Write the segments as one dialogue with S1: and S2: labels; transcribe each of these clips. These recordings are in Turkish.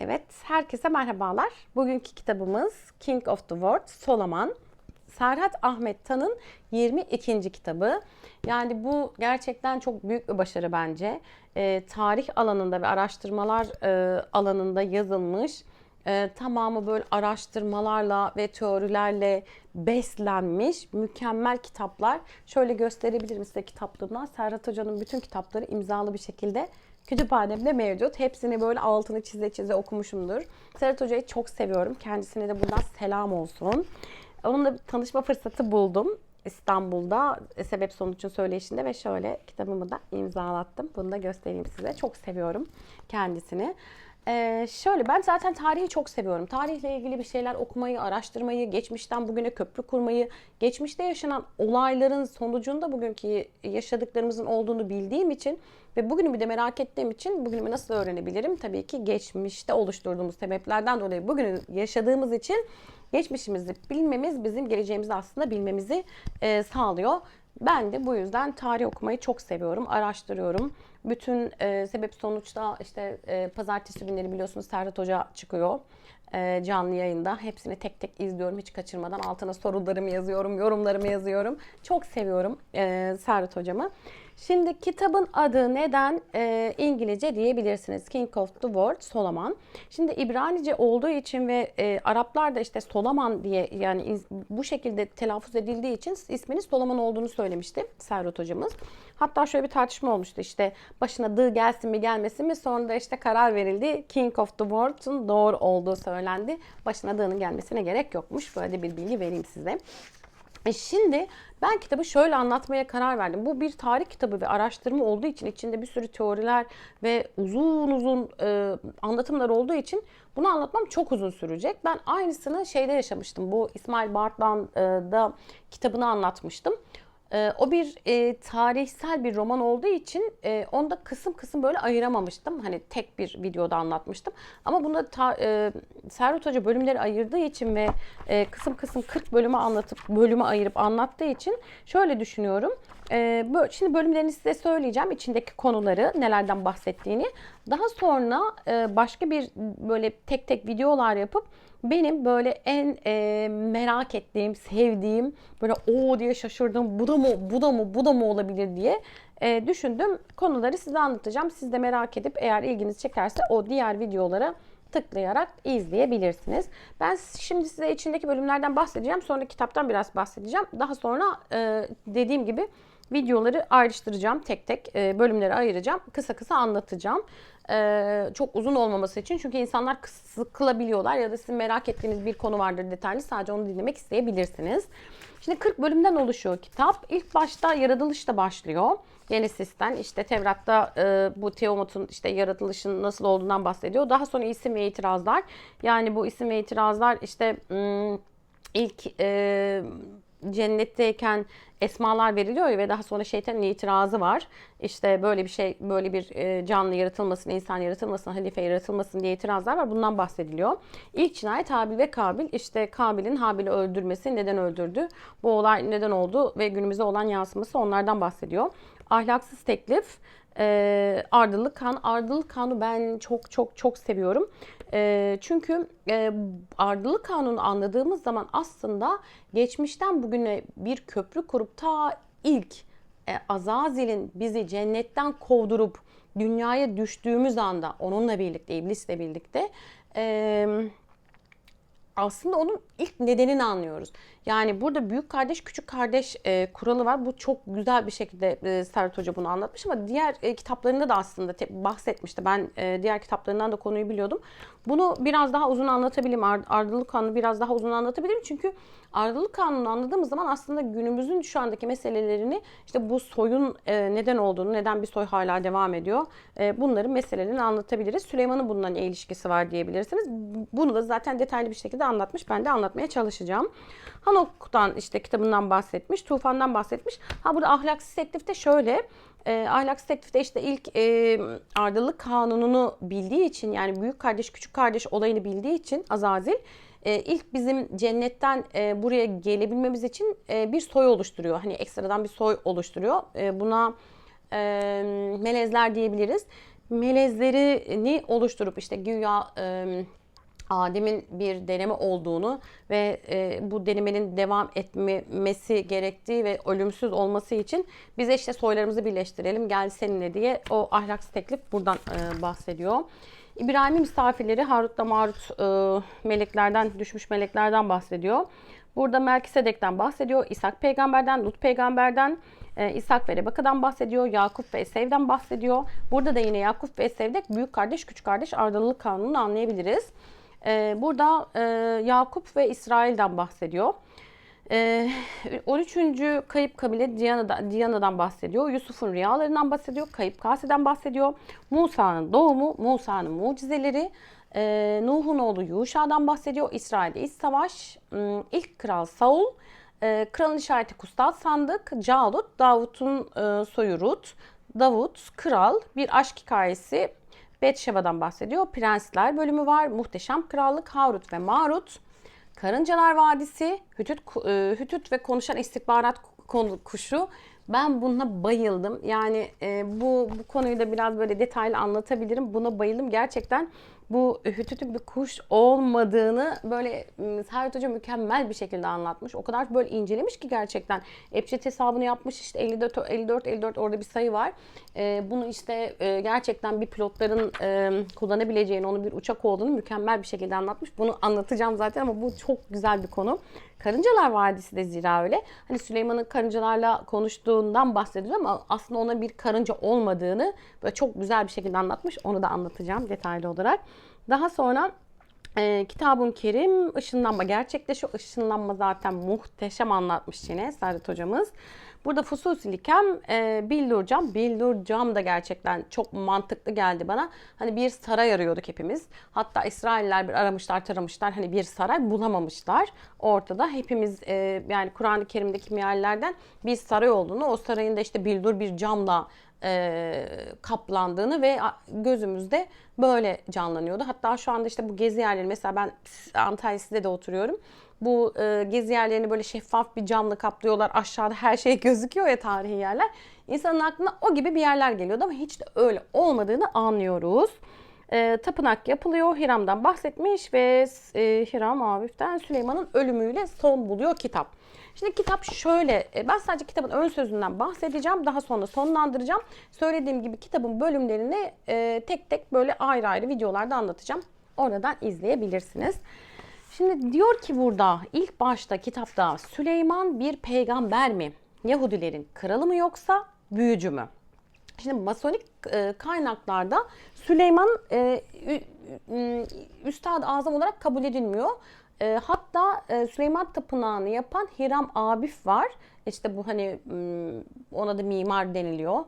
S1: Evet, herkese merhabalar. Bugünkü kitabımız King of the World, Solaman. Serhat Ahmet Tan'ın 22. kitabı. Yani bu gerçekten çok büyük bir başarı bence. Ee, tarih alanında ve araştırmalar e, alanında yazılmış. e, tamamı böyle araştırmalarla ve teorilerle beslenmiş mükemmel kitaplar. Şöyle gösterebilirim size kitaplığımdan. Serhat Hoca'nın bütün kitapları imzalı bir şekilde kütüphanemde mevcut. Hepsini böyle altını çize çize okumuşumdur. Serhat Hoca'yı çok seviyorum. Kendisine de buradan selam olsun. Onunla bir tanışma fırsatı buldum. İstanbul'da e, sebep sonucun söyleşinde ve şöyle kitabımı da imzalattım. Bunu da göstereyim size. Çok seviyorum kendisini. Ee, şöyle ben zaten tarihi çok seviyorum. Tarihle ilgili bir şeyler okumayı, araştırmayı, geçmişten bugüne köprü kurmayı, geçmişte yaşanan olayların sonucunda bugünkü yaşadıklarımızın olduğunu bildiğim için ve bugünü bir de merak ettiğim için bugünümü nasıl öğrenebilirim? Tabii ki geçmişte oluşturduğumuz sebeplerden dolayı bugünü yaşadığımız için geçmişimizi bilmemiz bizim geleceğimizi aslında bilmemizi e, sağlıyor. Ben de bu yüzden tarih okumayı çok seviyorum, araştırıyorum. Bütün e, sebep sonuçta işte e, pazartesi günleri biliyorsunuz Serhat Hoca çıkıyor e, canlı yayında. Hepsini tek tek izliyorum hiç kaçırmadan. Altına sorularımı yazıyorum, yorumlarımı yazıyorum. Çok seviyorum e, Serhat Hocamı. Şimdi kitabın adı neden e, İngilizce diyebilirsiniz. King of the World, Solomon. Şimdi İbranice olduğu için ve e, Araplar da işte Solomon diye yani bu şekilde telaffuz edildiği için isminin Solomon olduğunu söylemişti Serhat hocamız. Hatta şöyle bir tartışma olmuştu işte başına dı gelsin mi gelmesin mi sonra da işte karar verildi. King of the World'un doğru olduğu söylendi. Başına dığının gelmesine gerek yokmuş. Böyle bir bilgi vereyim size. E şimdi ben kitabı şöyle anlatmaya karar verdim. Bu bir tarih kitabı ve araştırma olduğu için içinde bir sürü teoriler ve uzun uzun e, anlatımlar olduğu için bunu anlatmam çok uzun sürecek. Ben aynısını şeyde yaşamıştım. Bu İsmail Bart'tan e, kitabını anlatmıştım. E, o bir e, tarihsel bir roman olduğu için e, onu da kısım kısım böyle ayıramamıştım. Hani tek bir videoda anlatmıştım. Ama bunda ta, e, Serhat Hoca bölümleri ayırdığı için ve e, kısım kısım 40 bölümü anlatıp bölümü ayırıp anlattığı için şöyle düşünüyorum. E, şimdi bölümlerini size söyleyeceğim. içindeki konuları, nelerden bahsettiğini. Daha sonra e, başka bir böyle tek tek videolar yapıp benim böyle en e, merak ettiğim, sevdiğim, böyle o diye şaşırdığım, bu da mı, bu da mı, bu da mı olabilir diye e, düşündüm. Konuları size anlatacağım. Siz de merak edip eğer ilginiz çekerse o diğer videolara tıklayarak izleyebilirsiniz. Ben şimdi size içindeki bölümlerden bahsedeceğim. Sonra kitaptan biraz bahsedeceğim. Daha sonra e, dediğim gibi videoları ayrıştıracağım tek tek e, bölümleri ayıracağım. Kısa kısa anlatacağım. E, çok uzun olmaması için çünkü insanlar sıkılabiliyorlar ya da sizin merak ettiğiniz bir konu vardır detaylı sadece onu dinlemek isteyebilirsiniz. Şimdi 40 bölümden oluşuyor kitap. İlk başta yaratılışla başlıyor. Genesis'ten işte Tevrat'ta e, bu Tiamat'ın işte yaratılışın nasıl olduğundan bahsediyor. Daha sonra isim ve itirazlar. Yani bu isim ve itirazlar işte hmm, ilk e, cennetteyken esmalar veriliyor ya ve daha sonra şeytanın itirazı var. İşte böyle bir şey, böyle bir e, canlı yaratılmasın, insan yaratılmasın, halife yaratılmasın diye itirazlar var. Bundan bahsediliyor. İlk cinayet Habil ve Kabil. İşte Kabil'in Habil'i öldürmesi, neden öldürdü? Bu olay neden oldu ve günümüze olan yansıması onlardan bahsediyor. Ahlaksız teklif, e, ardılık kan. Ardılık kanı ben çok çok çok seviyorum. E, çünkü e, ardılık kanunu anladığımız zaman aslında geçmişten bugüne bir köprü kurup ta ilk e, Azazil'in bizi cennetten kovdurup dünyaya düştüğümüz anda onunla birlikte, iblisle birlikte e, aslında onun ilk nedenini anlıyoruz. Yani burada büyük kardeş küçük kardeş e, kuralı var. Bu çok güzel bir şekilde e, Serhat Hoca bunu anlatmış ama diğer e, kitaplarında da aslında bahsetmişti. Ben e, diğer kitaplarından da konuyu biliyordum. Bunu biraz daha uzun anlatabilirim. Ar- ardılık kanunu biraz daha uzun anlatabilirim. Çünkü ardılık kanunu anladığımız zaman aslında günümüzün şu andaki meselelerini işte bu soyun e, neden olduğunu, neden bir soy hala devam ediyor. E, bunların meselelerini anlatabiliriz. Süleyman'ın bununla ne ilişkisi var diyebilirsiniz. Bunu da zaten detaylı bir şekilde anlatmış. Ben de anlatmaya çalışacağım. Hanok'tan işte kitabından bahsetmiş, Tufan'dan bahsetmiş. Ha burada ahlaksız teklifte şöyle, e, ahlaksız teklifte işte ilk e, ardılık kanununu bildiği için yani büyük kardeş küçük kardeş olayını bildiği için Azazil e, ilk bizim cennetten e, buraya gelebilmemiz için e, bir soy oluşturuyor. Hani ekstradan bir soy oluşturuyor. E, buna e, melezler diyebiliriz. melezlerini oluşturup işte güya e, Adem'in bir deneme olduğunu ve e, bu denemenin devam etmesi gerektiği ve ölümsüz olması için bize işte soylarımızı birleştirelim gel seninle diye o ahlaksız teklif buradan e, bahsediyor. İbrahim'in misafirleri Harut'la Marut e, meleklerden, düşmüş meleklerden bahsediyor. Burada Melkisedek'ten bahsediyor, İshak peygamberden, Lut peygamberden, e, İshak ve Rebeka'dan bahsediyor, Yakup ve Esev'den bahsediyor. Burada da yine Yakup ve Esev'de büyük kardeş, küçük kardeş ardılılık kanununu anlayabiliriz. E, burada e, Yakup ve İsrail'den bahsediyor. E, 13. kayıp kabile Diyana'dan, Diyana'dan bahsediyor. Yusuf'un rüyalarından bahsediyor. Kayıp Kase'den bahsediyor. Musa'nın doğumu, Musa'nın mucizeleri, Nuh'un oğlu Yuşa'dan bahsediyor. İsrail'de iç savaş, m, ilk kral Saul, e, kralın işareti kutsal sandık, Calut, Davut'un soyu Rut, Davut, kral, bir aşk hikayesi, Betşeba'dan bahsediyor. Prensler bölümü var. Muhteşem Krallık, Harut ve Marut. Karıncalar Vadisi, Hütüt, e, Hütüt ve konuşan istihbarat kuşu. Ben buna bayıldım. Yani e, bu bu konuyu da biraz böyle detaylı anlatabilirim. Buna bayıldım. Gerçekten bu Hütüt'ün bir kuş olmadığını böyle Serhat Hoca mükemmel bir şekilde anlatmış. O kadar böyle incelemiş ki gerçekten. Epçet hesabını yapmış işte 54 54 54 orada bir sayı var. E, bunu işte e, gerçekten bir pilotların e, kullanabileceğini, onun bir uçak olduğunu mükemmel bir şekilde anlatmış. Bunu anlatacağım zaten ama bu çok güzel bir konu. Karıncalar Vadisi de zira öyle. Hani Süleyman'ın karıncalarla konuştuğundan bahsediyor ama aslında ona bir karınca olmadığını böyle çok güzel bir şekilde anlatmış. Onu da anlatacağım detaylı olarak. Daha sonra e, Kitab-ı Kerim ışınlanma gerçekleşiyor. Işınlanma zaten muhteşem anlatmış yine Saadet hocamız. Burada Fususilikem e, Billurcam. Billurcam da gerçekten çok mantıklı geldi bana. Hani bir saray arıyorduk hepimiz. Hatta İsrailler bir aramışlar taramışlar. Hani bir saray bulamamışlar. Ortada hepimiz e, yani Kur'an-ı Kerim'deki meallerden bir saray olduğunu, o sarayın da işte bildur bir camla e, kaplandığını ve gözümüzde böyle canlanıyordu. Hatta şu anda işte bu gezi yerleri mesela ben Antalya Side'de oturuyorum. Bu e, gezi yerlerini böyle şeffaf bir camla kaplıyorlar. Aşağıda her şey gözüküyor ya tarihi yerler. İnsanın aklına o gibi bir yerler geliyordu ama hiç de öyle olmadığını anlıyoruz. E, tapınak yapılıyor. Hiram'dan bahsetmiş ve e, Hiram Avif'ten Süleyman'ın ölümüyle son buluyor kitap. Şimdi kitap şöyle, e, ben sadece kitabın ön sözünden bahsedeceğim. Daha sonra sonlandıracağım. Söylediğim gibi kitabın bölümlerini e, tek tek böyle ayrı ayrı videolarda anlatacağım. Oradan izleyebilirsiniz. Şimdi diyor ki burada ilk başta kitapta Süleyman bir peygamber mi? Yahudilerin kralı mı yoksa büyücü mü? Şimdi masonik e, kaynaklarda Süleyman e, Üstad Azam olarak kabul edilmiyor. E, hatta Süleyman Tapınağı'nı yapan Hiram Abif var. İşte bu hani ona da mimar deniliyor.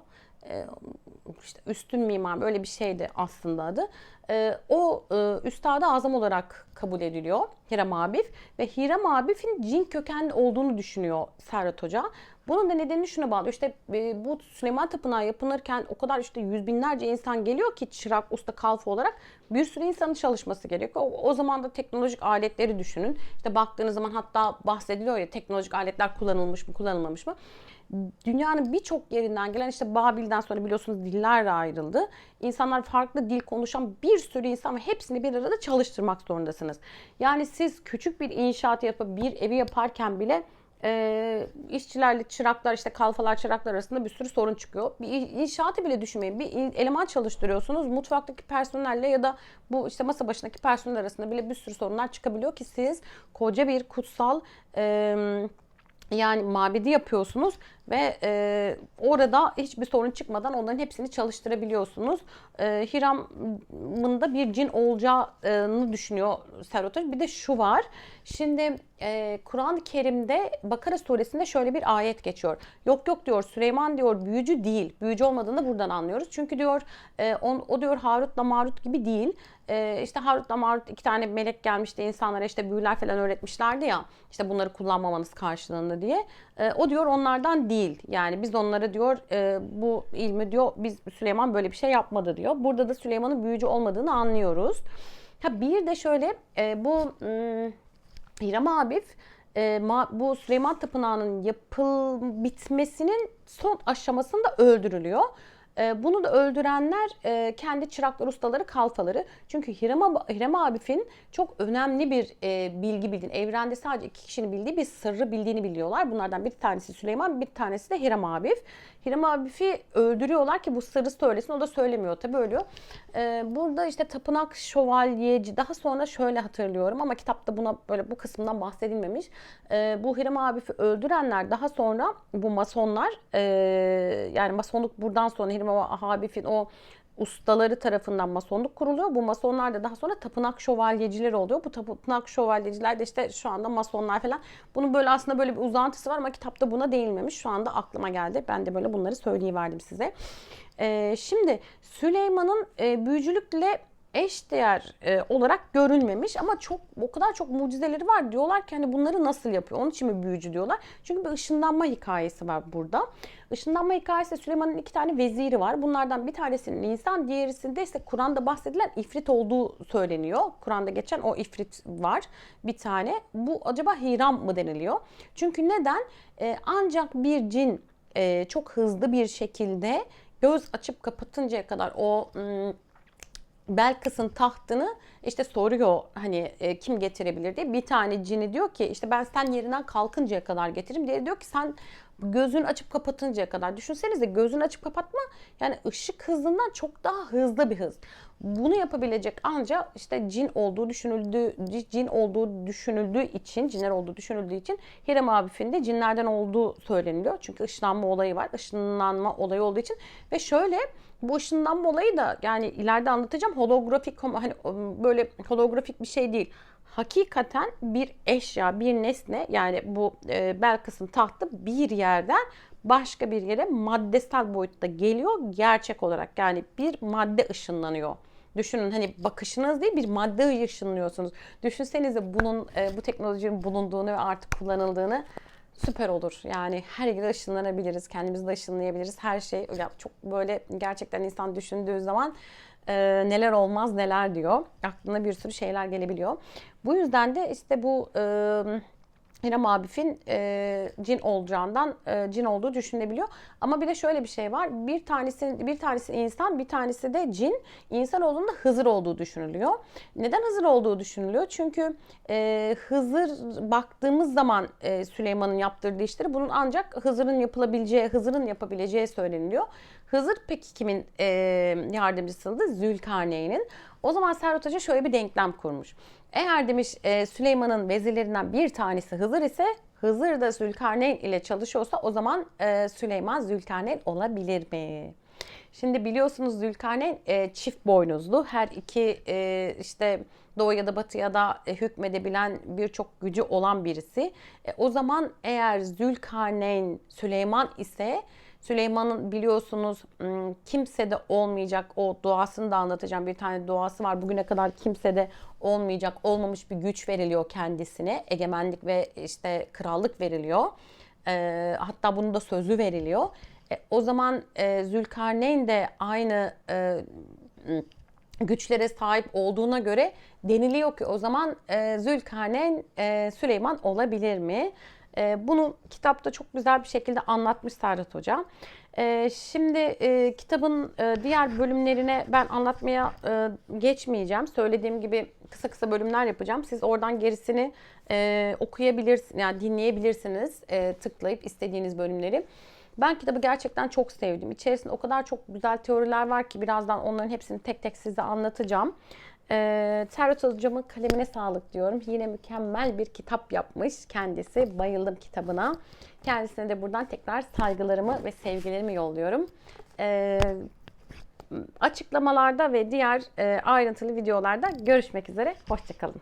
S1: İşte üstün mimar böyle bir şeydi aslında adı. E, o e, Üstad-ı Azam olarak kabul ediliyor Hiram Abif ve Hiram Abif'in cin kökenli olduğunu düşünüyor Serhat Hoca. Bunun da nedenini şuna bağlıyor. İşte e, bu Süleyman Tapınağı yapılırken o kadar işte yüz binlerce insan geliyor ki çırak, usta, kalfa olarak bir sürü insanın çalışması gerekiyor. O, o zaman da teknolojik aletleri düşünün. İşte baktığınız zaman hatta bahsediliyor ya teknolojik aletler kullanılmış mı, kullanılmamış mı? Dünyanın birçok yerinden gelen işte Babil'den sonra biliyorsunuz diller ayrıldı. İnsanlar farklı dil konuşan bir sürü insan ve hepsini bir arada çalıştırmak zorundasınız. Yani siz küçük bir inşaat yapıp bir evi yaparken bile e, işçilerle çıraklar işte kalfalar çıraklar arasında bir sürü sorun çıkıyor. Bir inşaatı bile düşünmeyin. Bir eleman çalıştırıyorsunuz. Mutfaktaki personelle ya da bu işte masa başındaki personel arasında bile bir sürü sorunlar çıkabiliyor ki siz koca bir kutsal e, yani mabedi yapıyorsunuz ve e, orada hiçbir sorun çıkmadan onların hepsini çalıştırabiliyorsunuz. E, Hiram'ın da bir cin olacağını düşünüyor Serhat Hoca. Bir de şu var. Şimdi e, Kur'an-ı Kerim'de Bakara suresinde şöyle bir ayet geçiyor. Yok yok diyor Süleyman diyor büyücü değil. Büyücü olmadığını buradan anlıyoruz. Çünkü diyor e, on, o diyor Harut'la Marut gibi değil. E, işte Harut'la Marut iki tane melek gelmişti insanlara işte büyüler falan öğretmişlerdi ya. İşte bunları kullanmamanız karşılığında diye. E, o diyor onlardan değil. Yani biz onlara diyor e, bu ilmi diyor biz Süleyman böyle bir şey yapmadı diyor. Burada da Süleyman'ın büyücü olmadığını anlıyoruz. Ha bir de şöyle e, bu hmm, Hiram Abif e, ma- bu Süleyman Tapınağı'nın yapıl bitmesinin son aşamasında öldürülüyor. E, bunu da öldürenler e, kendi çıraklar, ustaları, kalfaları. Çünkü Hiram, Hiram Abif'in çok önemli bir e, bilgi bildiğini, evrende sadece iki kişinin bildiği bir sırrı bildiğini biliyorlar. Bunlardan bir tanesi Süleyman, bir tanesi de Hiram Abif. Hiram Abif'i öldürüyorlar ki bu sırrı söylesin. O da söylemiyor tabii ölüyor. E, burada işte tapınak şövalyeci daha sonra şöyle hatırlıyorum ama kitapta buna böyle bu kısımdan bahsedilmemiş. E, bu Hiram Abif'i öldürenler daha sonra bu masonlar e, yani masonluk buradan sonra Hiram Abif'in o ustaları tarafından masonluk kuruluyor. Bu masonlar da daha sonra tapınak şövalyecileri oluyor. Bu tapınak şövalyeciler de işte şu anda masonlar falan. Bunun böyle aslında böyle bir uzantısı var ama kitapta buna değinmemiş. Şu anda aklıma geldi. Ben de böyle bunları söyleyiverdim size. Ee, şimdi Süleyman'ın e, büyücülükle eşdeğer e, olarak görülmemiş ama çok o kadar çok mucizeleri var diyorlar ki hani bunları nasıl yapıyor? Onun için mi büyücü diyorlar? Çünkü bir ışınlanma hikayesi var burada. Işınlanma hikayesi Süleyman'ın iki tane veziri var. Bunlardan bir tanesinin insan, diğerisinde ise Kur'an'da bahsedilen ifrit olduğu söyleniyor. Kur'an'da geçen o ifrit var bir tane. Bu acaba Hiram mı deniliyor? Çünkü neden? E, ancak bir cin e, çok hızlı bir şekilde göz açıp kapatıncaya kadar o ım, Belkıs'ın tahtını işte soruyor hani e, kim getirebilir diye. Bir tane cini diyor ki işte ben sen yerinden kalkıncaya kadar getiririm diye diyor ki sen gözün açıp kapatıncaya kadar. Düşünsenize gözün açıp kapatma yani ışık hızından çok daha hızlı bir hız. Bunu yapabilecek ancak işte cin olduğu düşünüldüğü cin olduğu düşünüldüğü için cinler olduğu düşünüldüğü için Hiram Abif'in de cinlerden olduğu söyleniliyor. Çünkü ışınlanma olayı var. Işınlanma olayı olduğu için ve şöyle bu ışınlanma olayı da yani ileride anlatacağım holografik hani böyle holografik bir şey değil. Hakikaten bir eşya, bir nesne yani bu e, Belkıs'ın tahtı bir yerden başka bir yere maddesel boyutta geliyor gerçek olarak. Yani bir madde ışınlanıyor. Düşünün hani bakışınız değil bir madde ışınlıyorsunuz. Düşünsenize bunun e, bu teknolojinin bulunduğunu ve artık kullanıldığını süper olur. Yani her yere ışınlanabiliriz, kendimizi de ışınlayabiliriz. Her şey ya çok böyle gerçekten insan düşündüğü zaman e, neler olmaz neler diyor. Aklına bir sürü şeyler gelebiliyor. Bu yüzden de işte bu e, Hiram Abif'in e, cin olacağından e, cin olduğu düşünülebiliyor. Ama bir de şöyle bir şey var. Bir tanesi bir tanesi insan, bir tanesi de cin. İnsan olduğunda Hızır olduğu düşünülüyor. Neden Hızır olduğu düşünülüyor? Çünkü e, Hızır baktığımız zaman e, Süleyman'ın yaptırdığı işleri bunun ancak Hızır'ın yapılabileceği, Hızır'ın yapabileceği söyleniliyor. Hızır peki kimin e, yardımcısıydı? Zülkarneyn'in. O zaman Serhat Hoca şöyle bir denklem kurmuş. Eğer demiş e, Süleyman'ın vezirlerinden bir tanesi Hızır ise Hızır da Zülkarneyn ile çalışıyorsa o zaman e, Süleyman Zülkarneyn olabilir mi? Şimdi biliyorsunuz Zülkarneyn e, çift boynuzlu. Her iki e, işte doğu ya da batı ya da e, hükmedebilen birçok gücü olan birisi. E, o zaman eğer Zülkarneyn Süleyman ise Süleyman'ın biliyorsunuz kimse de olmayacak o duasını da anlatacağım. Bir tane duası var. Bugüne kadar kimse de olmayacak, olmamış bir güç veriliyor kendisine. Egemenlik ve işte krallık veriliyor. Hatta bunun da sözü veriliyor. E, o zaman Zülkarneyn de aynı güçlere sahip olduğuna göre deniliyor ki o zaman Zülkarneyn Süleyman olabilir mi? E, bunu kitapta çok güzel bir şekilde anlatmış Serhat Hoca. E, şimdi e, kitabın e, diğer bölümlerine ben anlatmaya e, geçmeyeceğim. Söylediğim gibi kısa kısa bölümler yapacağım. Siz oradan gerisini e, okuyabilirsiniz, yani dinleyebilirsiniz e, tıklayıp istediğiniz bölümleri. Ben kitabı gerçekten çok sevdim. İçerisinde o kadar çok güzel teoriler var ki birazdan onların hepsini tek tek size anlatacağım. Ee, Serhat Hocam'ın kalemine sağlık diyorum. Yine mükemmel bir kitap yapmış kendisi. Bayıldım kitabına. Kendisine de buradan tekrar saygılarımı ve sevgilerimi yolluyorum. Ee, açıklamalarda ve diğer e, ayrıntılı videolarda görüşmek üzere. Hoşçakalın.